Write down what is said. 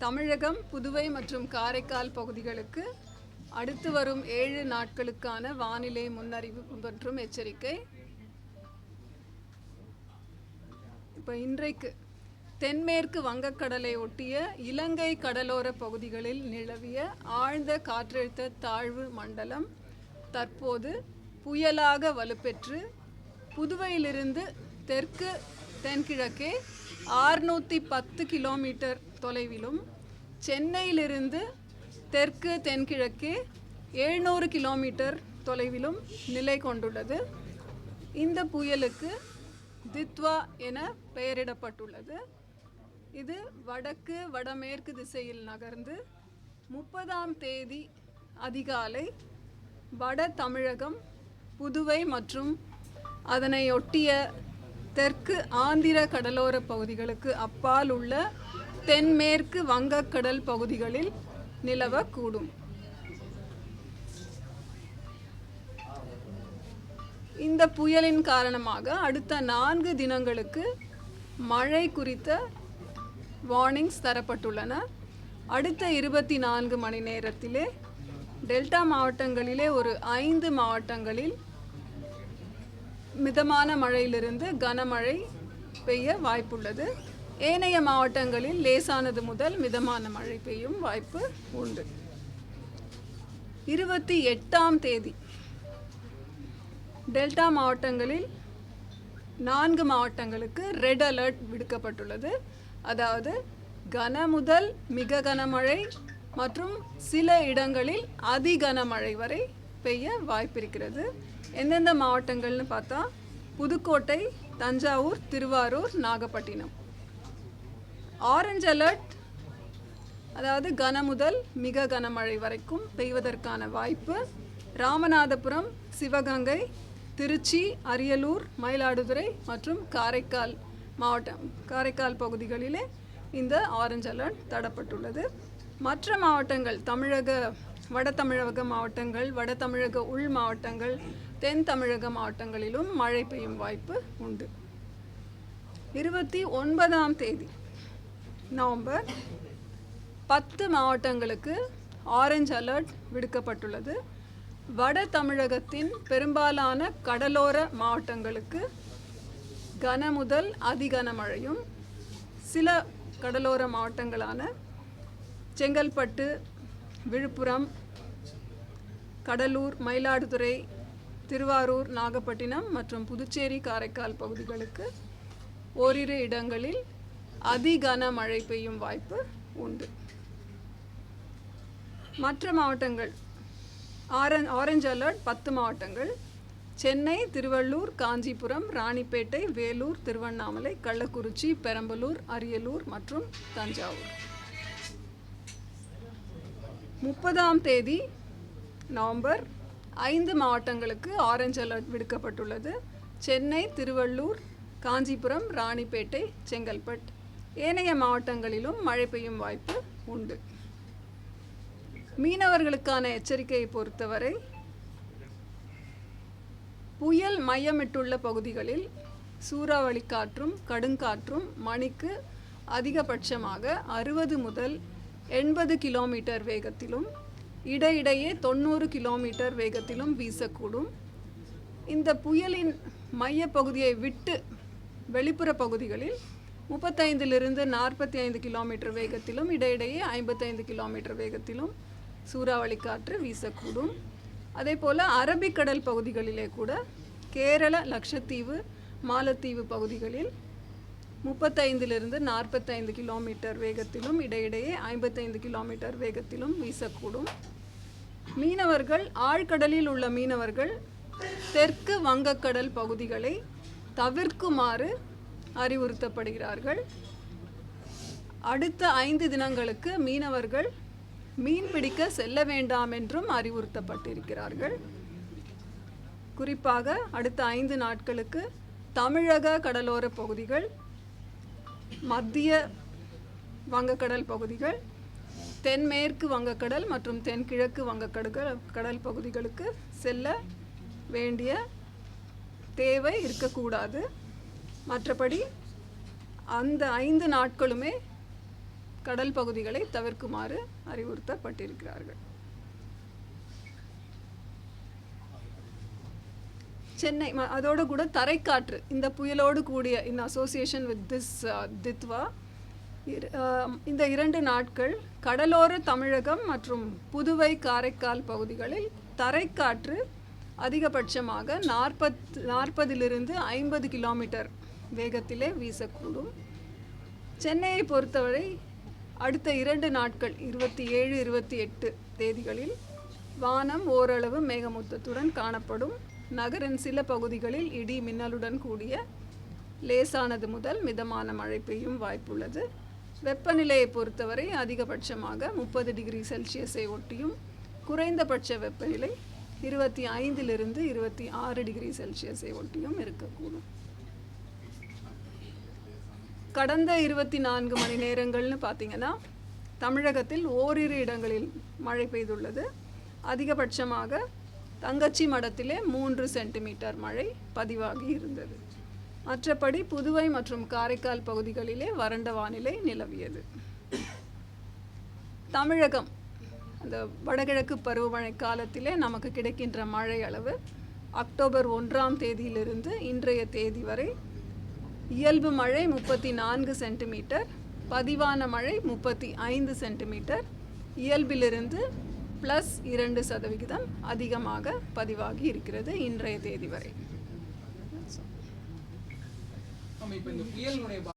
தமிழகம் புதுவை மற்றும் காரைக்கால் பகுதிகளுக்கு அடுத்து வரும் ஏழு நாட்களுக்கான வானிலை முன்னறிவிப்பு மற்றும் எச்சரிக்கை. இப்போ இன்றைக்கு தென்மேற்கு வங்கக்கடலை ஒட்டிய இலங்கை கடலோர பகுதிகளில் நிலவிய ஆழ்ந்த காற்றழுத்த தாழ்வு மண்டலம் தற்போது புயலாக வலுப்பெற்று புதுவையிலிருந்து தெற்கு தென்கிழக்கே ஆறுநூற்றி பத்து கிலோமீட்டர் தொலைவிலும் சென்னையிலிருந்து தெற்கு தென்கிழக்கே எழுநூறு கிலோமீட்டர் தொலைவிலும் நிலை கொண்டுள்ளது. இந்த புயலுக்கு தித்வா என பெயரிடப்பட்டுள்ளது. இது வடக்கு வடமேற்கு திசையில் நகர்ந்து முப்பதாம் தேதி அதிகாலை வட தமிழகம் புதுவை மற்றும் அதனையொட்டிய தெற்கு ஆந்திர கடலோர பகுதிகளுக்கு அப்பால் உள்ள தென்மேற்கு வங்கக்கடல் பகுதிகளில் நிலவக்கூடும். இந்த புயலின் காரணமாக அடுத்த நான்கு தினங்களுக்கு மழை குறித்த வார்னிங்ஸ் தரப்பட்டுள்ளன. அடுத்த இருபத்தி நான்கு மணி நேரத்திலே டெல்டா மாவட்டங்களிலே ஒரு ஐந்து மாவட்டங்களில் மிதமான மழையிலிருந்து கனமழை பெய்ய வாய்ப்புள்ளது. ஏனைய மாவட்டங்களில் லேசானது முதல் மிதமான மழை பெய்யும் வாய்ப்பு உண்டு. இருபத்தி எட்டாம் தேதி டெல்டா மாவட்டங்களில் நான்கு மாவட்டங்களுக்கு ரெட் அலர்ட் விடுக்கப்பட்டுள்ளது. அதாவது கன முதல் மிக கனமழை மற்றும் சில இடங்களில் அதி கனமழை வரை பெய்ய வாய்ப்பிருக்கிறது. எந்தெந்த மாவட்டங்கள்னு பார்த்தா புதுக்கோட்டை தஞ்சாவூர் திருவாரூர் நாகப்பட்டினம். ஆரஞ்ச் அலர்ட் அதாவது கன முதல் மிக கனமழை வரைக்கும் பெய்வதற்கான வாய்ப்பு. ராமநாதபுரம் சிவகங்கை திருச்சி அரியலூர் மயிலாடுதுறை மற்றும் காரைக்கால் மாவட்டம் காரைக்கால் பகுதிகளிலே இந்த ஆரஞ்சு அலர்ட் தடப்பட்டுள்ளது. மற்ற மாவட்டங்கள் தமிழக வட தமிழக மாவட்டங்கள் வட தமிழக உள் மாவட்டங்கள் தென் தமிழக மாவட்டங்களிலும் மழை பெய்யும் வாய்ப்பு உண்டு. இருபத்தி ஒன்பதாம் தேதி நவம்பர் பத்து மாவட்டங்களுக்கு ஆரஞ்சு அலர்ட் விடுக்கப்பட்டுள்ளது. வட தமிழகத்தின் பெரும்பாலான கடலோர மாவட்டங்களுக்கு கன முதல் அதிகன மழையும் சில கடலோர மாவட்டங்களான செங்கல்பட்டு விழுப்புரம் கடலூர் மயிலாடுதுறை திருவாரூர் நாகப்பட்டினம் மற்றும் புதுச்சேரி காரைக்கால் பகுதிகளுக்கு ஓரிரு இடங்களில் அதிகன மழை பெய்யும் வாய்ப்பு உண்டு. மற்ற மாவட்டங்கள் ஆரஞ்ச் ஆரஞ்சு அலர்ட் பத்து மாவட்டங்கள். சென்னை திருவள்ளூர் காஞ்சிபுரம் ராணிப்பேட்டை வேலூர் திருவண்ணாமலை கள்ளக்குறிச்சி பெரம்பலூர் அரியலூர் மற்றும் தஞ்சாவூர். முப்பதாம் தேதி நவம்பர் ஐந்து மாவட்டங்களுக்கு ஆரஞ்சு அலர்ட் விடுக்கப்பட்டுள்ளது. சென்னை திருவள்ளூர் காஞ்சிபுரம் ராணிப்பேட்டை செங்கல்பட் ஏனைய மாவட்டங்களிலும் மழை பெய்யும் வாய்ப்பு உண்டு. மீனவர்களுக்கான எச்சரிக்கையை பொறுத்தவரை புயல் மையமிட்டுள்ள பகுதிகளில் சூறாவளி காற்றும் கடுங்காற்றும் மணிக்கு அதிகபட்சமாக அறுபது முதல் எண்பது கிலோமீட்டர் வேகத்திலும் இடையிடையே தொண்ணூறு கிலோமீட்டர் வேகத்திலும் வீசக்கூடும். இந்த புயலின் மையப்பகுதியை விட்டு வெளிப்புற பகுதிகளில் முப்பத்தைந்திலிருந்து நாற்பத்தி ஐந்து கிலோமீட்டர் வேகத்திலும் இடையிடையே ஐம்பத்தைந்து கிலோமீட்டர் வேகத்திலும் சூறாவளி காற்று வீசக்கூடும். அதே போல் அரபிக்கடல் பகுதிகளிலே கூட கேரள லட்சத்தீவு மாலத்தீவு பகுதிகளில் முப்பத்தைந்திலிருந்து நாற்பத்தைந்து கிலோமீட்டர் வேகத்திலும் இடையிடையே ஐம்பத்தைந்து கிலோமீட்டர் வேகத்திலும் வீசக்கூடும். மீனவர்கள் ஆழ்கடலில் உள்ள மீனவர்கள் தெற்கு வங்கக்கடல் பகுதிகளை தவிர்க்குமாறு அறிவுறுத்தப்படுகிறார்கள். அடுத்த ஐந்து தினங்களுக்கு மீனவர்கள் மீன் பிடிக்க செல்ல வேண்டாம் என்றும் அறிவுறுத்தப்பட்டிருக்கிறார்கள். குறிப்பாக அடுத்த ஐந்து நாட்களுக்கு தமிழக கடலோர பகுதிகள் மத்திய வங்கக்கடல் பகுதிகள் தென்மேற்கு வங்கக்கடல் மற்றும் தென்கிழக்கு வங்கக்கடல் கடல் பகுதிகளுக்கு செல்ல வேண்டிய தேவை இருக்கக்கூடாது. மற்றபடி அந்த ஐந்து நாட்களுமே கடல் பகுதிகளை தவிர்க்குமாறு அறிவுறுத்தப்பட்டிருக்கிறார்கள். சென்னை ம- அதோட கூட தரைக்காற்று இந்த புயலோடு கூடிய in association with this Ditwah இரு- um, இந்த இரண்டு நாட்கள் கடலோர தமிழகம் மற்றும் புதுவை காரைக்கால் பகுதிகளில் தரைக்காற்று அதிகபட்சமாக நாற்பத் நாற்பதிலிருந்து ஐம்பது கிலோமீட்டர் வேகத்திலே வீசக்கூடும். சென்னையை பொறுத்தவரை அடுத்த இரண்டு நாட்கள் இருபத்தி ஏழு இருபத்தி எட்டு தேதிகளில் வானம் ஓரளவு மேகமூத்தத்துடன் காணப்படும். நகரின் சில பகுதிகளில் இடி மின்னலுடன் கூடிய லேசானது முதல் மிதமான மழை பெய்யும் வாய்ப்புள்ளது. வெப்பநிலையை பொறுத்தவரை அதிகபட்சமாக முப்பது டிகிரி செல்சியஸை ஒட்டியும் குறைந்தபட்ச வெப்பநிலை இருபத்தி ஐந்திலிருந்து இருபத்தி ஆறு டிகிரி செல்சியஸை ஒட்டியும் இருக்கக்கூடும். கடந்த இருபத்தி நான்கு மணி நேரங்கள்னு பார்த்தீங்கன்னா தமிழகத்தில் ஓரிரு இடங்களில் மழை பெய்துள்ளது. அதிகபட்சமாக தங்கச்சி மடத்திலே மூன்று சென்டிமீட்டர் மழை பதிவாகி இருந்தது. மற்றபடி புதுவை மற்றும் காரைக்கால் பகுதிகளிலே வறண்ட வானிலை நிலவியது. தமிழகம் அந்த வடகிழக்கு பருவமழை காலத்திலே நமக்கு கிடைக்கின்ற மழை அளவு அக்டோபர் ஒன்றாம் தேதியிலிருந்து இன்றைய தேதி வரை இயல்பு மழை முப்பத்தி நான்கு சென்டிமீட்டர் பதிவான மழை முப்பத்தி ஐந்து சென்டிமீட்டர் இயல்பிலிருந்து ப்ளஸ் இரண்டு சதவிகிதம் அதிகமாக பதிவாகி இருக்கிறது இன்றைய தேதி வரை.